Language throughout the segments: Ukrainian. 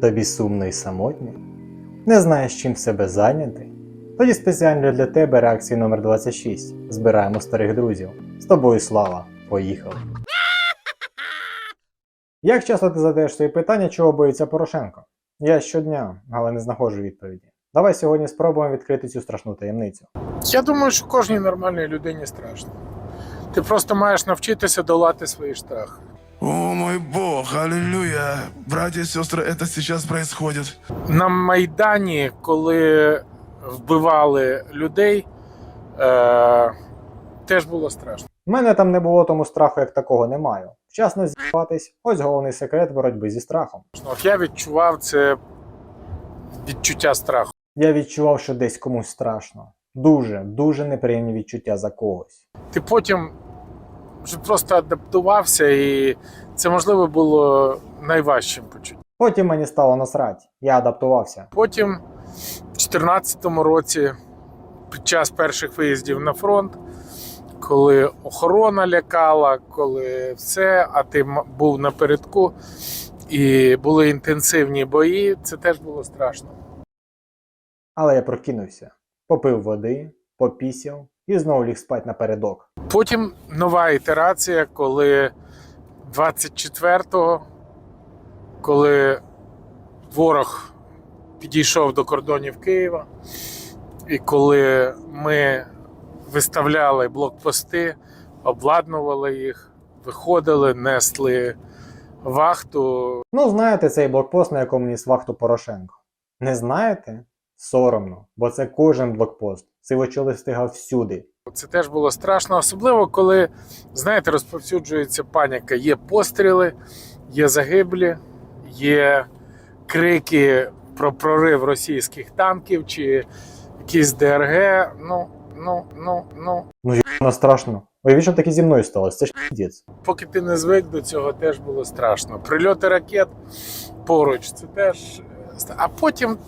Тобі сумно і самотньо? Не знаєш, чим себе зайняти? Тоді спеціально для тебе реакції номер 26. Збираємо старих друзів. З тобою слава. Поїхали. Як часто ти задаєш собі питання, чого боїться Порошенко? Я щодня, але не знаходжу відповіді. Давай сьогодні спробуємо відкрити цю страшну таємницю. Я думаю, що кожній нормальній людині страшно. Ти просто маєш навчитися долати свої страхи. О мой бог, аллилуйя. Братья и сестры, это сейчас происходит. На Майдані, коли вбивали людей, е- теж було страшно. У мене там не було тому страху, як такого не маю. Вчасно з'їбатись, ось головний секрет боротьби зі страхом. От я відчував це відчуття страху. Я відчував, що десь комусь страшно. Дуже, дуже неприємні відчуття за когось. Ти потім вже просто адаптувався, і це можливо було найважчим почуттям. Потім мені стало насрать, я адаптувався. Потім, в 2014 році, під час перших виїздів на фронт, коли охорона лякала, коли все, а ти був напередку, і були інтенсивні бої, це теж було страшно. Але я прокинувся, попив води, попісяв і знову ліг спать напередок. Потім нова ітерація, коли 24-го, коли ворог підійшов до кордонів Києва, і коли ми виставляли блокпости, обладнували їх, виходили, несли вахту. Ну, знаєте цей блокпост, на якому ніс вахту Порошенко. Не знаєте? Соромно, бо це кожен блокпост. Сивочоли встигав всюди. Це теж було страшно, особливо коли, знаєте, розповсюджується паніка. Є постріли, є загиблі, є крики про прорив російських танків чи якісь ДРГ. Ну, ну, ну, ну. Ну, єбано страшно. Уявіть, що таке зі мною сталося. Це ж піздець. Поки ти не звик до цього, теж було страшно. Прильоти ракет поруч, це теж. А потім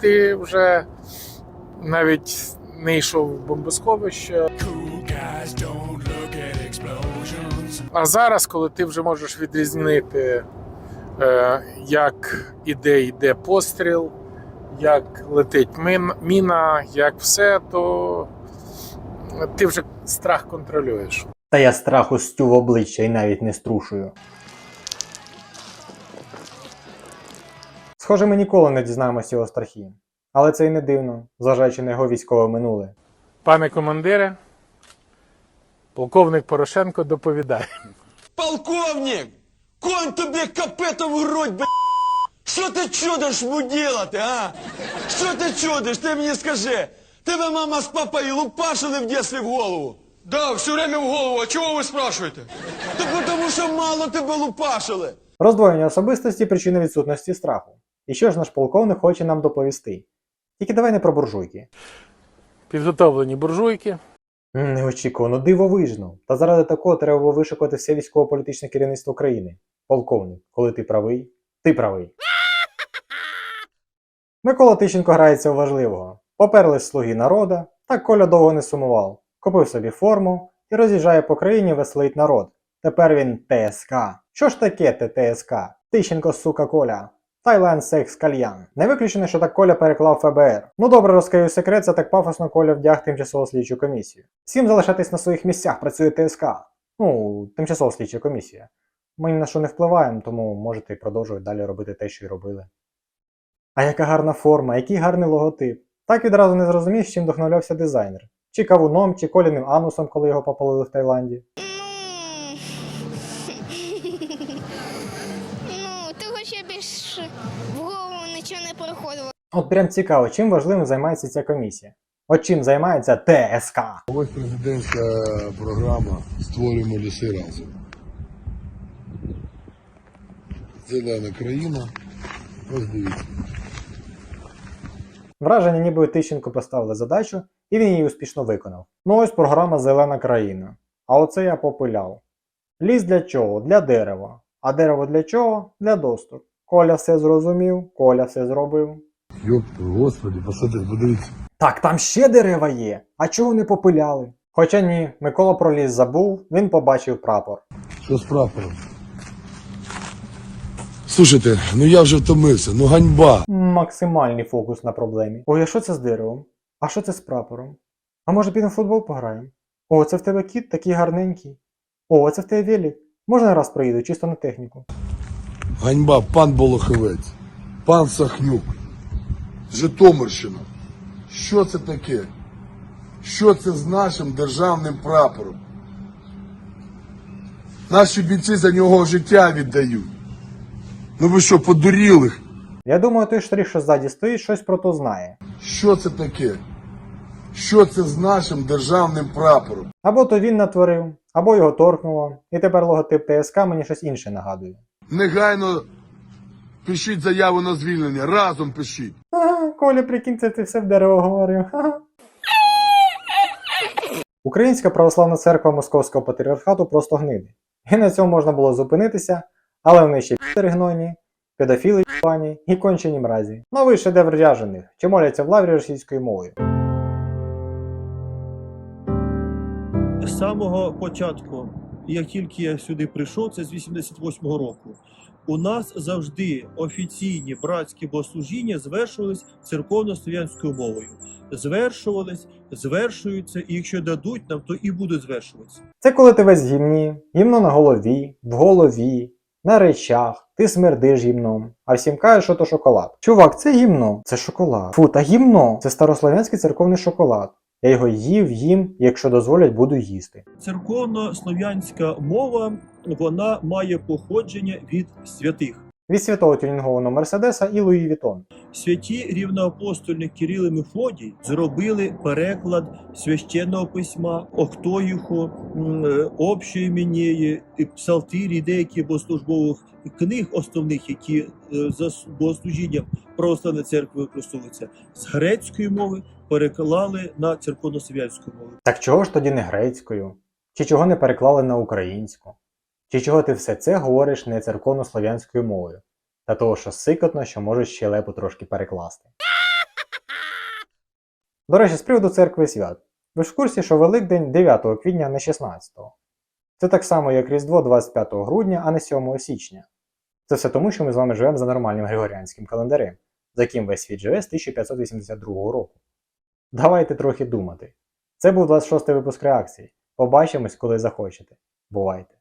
ти вже навіть не йшов в бомбосховище. А зараз, коли ти вже можеш відрізнити, е, як іде йде постріл, як летить міна, як все, то ти вже страх контролюєш. Та я страху стю в обличчя і навіть не струшую. Схоже, ми ніколи не дізнаємося його страхи. Але це й не дивно, зважаючи на його військове минуле. Пане командире, полковник Порошенко доповідає. Полковник! Конь тобі капета в грудь, б***ь! Що ти чудиш муділа ти, а? Що ти чудиш? Ти мені скажи. Тебе мама з папою лупашили в дєстві в голову. Да, все время в голову. А чего вы спрашиваете? Та тому що мало тебе лупашили. Роздвоєння особистості причина відсутності страху. І що ж наш полковник хоче нам доповісти? Тільки давай не про буржуйки. Підготовлені буржуйки. Неочікувано, дивовижно. Та заради такого треба було вишукувати все військово-політичне керівництво країни. Полковник, коли ти правий, ти правий. Микола Тищенко грається у важливого. Поперлись слуги народа, так Коля довго не сумував. Купив собі форму і роз'їжджає по країні веселить народ. Тепер він ТСК. Що ж таке те ТСК? Тищенко, сука, Коля. Тайланд секс кальян. Не виключено, що так Коля переклав ФБР. Ну добре, розкрию секрет, це так пафосно Коля вдяг тимчасову слідчу комісію. Всім залишатись на своїх місцях, працює ТСК. Ну, тимчасова слідча комісія. Ми ні на що не впливаємо, тому можете і продовжувати далі робити те, що й робили. А яка гарна форма, який гарний логотип. Так відразу не зрозумів, з чим вдохновлявся дизайнер. Чи кавуном, чи коліним анусом, коли його попалили в Таїланді. От прям цікаво, чим важливим займається ця комісія. От чим займається ТСК. Ось президентська програма Створюємо ліси разом. Зелена країна. Ось дивіться. Враження, ніби Тищенко поставили задачу, і він її успішно виконав. Ну ось програма Зелена країна. А оце я попиляв. Ліс для чого? Для дерева. А дерево для чого? Для доступ. Коля все зрозумів, Коля все зробив. Йоп, господи, посади, подивіться. Так, там ще дерева є. А чого не попиляли? Хоча ні, Микола про ліс забув, він побачив прапор. Що з прапором? Слушайте, ну я вже втомився, ну ганьба. Максимальний фокус на проблемі. Ой, а що це з деревом? А що це з прапором? А може підемо в футбол пограємо? О, це в тебе кіт такий гарненький. О, це в тебе велик. Можна раз проїду, чисто на техніку. Ганьба, пан Болоховець, пан Сахнюк, Житомирщина. Що це таке? Що це з нашим державним прапором? Наші бійці за нього життя віддають. Ну ви що, подуріли? Я думаю, той штрих, що ззаді стоїть, щось про то знає. Що це таке? Що це з нашим державним прапором? Або то він натворив, або його торкнуло, і тепер логотип ТСК мені щось інше нагадує. Негайно пишіть заяву на звільнення, разом пишіть. Ага, Коля, прикинь, це ти все в дерево говорив. Ага. Українська православна церква Московського патріархату просто гниде. І на цьому можна було зупинитися, але вони ще гнойні, педофіли пані і кончені мразі. Новий шедевр ряжених, чи моляться в лаврі російською мовою. з самого початку, як тільки я сюди прийшов, це з 88-го року. У нас завжди офіційні братські богослужіння звершувались церковно-слов'янською мовою. Звершувались, звершуються, і якщо дадуть нам, то і будуть звершуватися. Це коли ти весь гімні, гімно на голові, в голові, на речах, ти смердиш гімном, а всім кажеш, що то шоколад. Чувак, це гімно, це шоколад. Фу, та гімно це старослов'янський церковний шоколад. Я його їв, їм, якщо дозволять, буду їсти. Церковно-слов'янська мова вона має походження від святих. Від святого тюнінгованого Мерседеса і Луї Вітон. Святі рівноапостольник Кирил і Мефодій зробили переклад священного письма, Охтоїху, е, общої мінєї, і псалтирі, і деякі богослужбових книг основних, які е, за богослужінням православної церкви використовуються з грецької мови, переклали на церковно-слов'янську мову. Так чого ж тоді не грецькою? Чи чого не переклали на українську? Чи чого ти все це говориш не церковно-слов'янською мовою? Та того, що сикотно, що можеш щелепу трошки перекласти. До речі, з приводу церкви свят. Ви ж в курсі, що Великдень 9 квітня, а не 16. Це так само, як Різдво 25 грудня, а не 7 січня. Це все тому, що ми з вами живемо за нормальним григоріанським календарем, за яким весь світ живе з 1582 року. Давайте трохи думати. Це був 26 випуск реакції. Побачимось, коли захочете. Бувайте!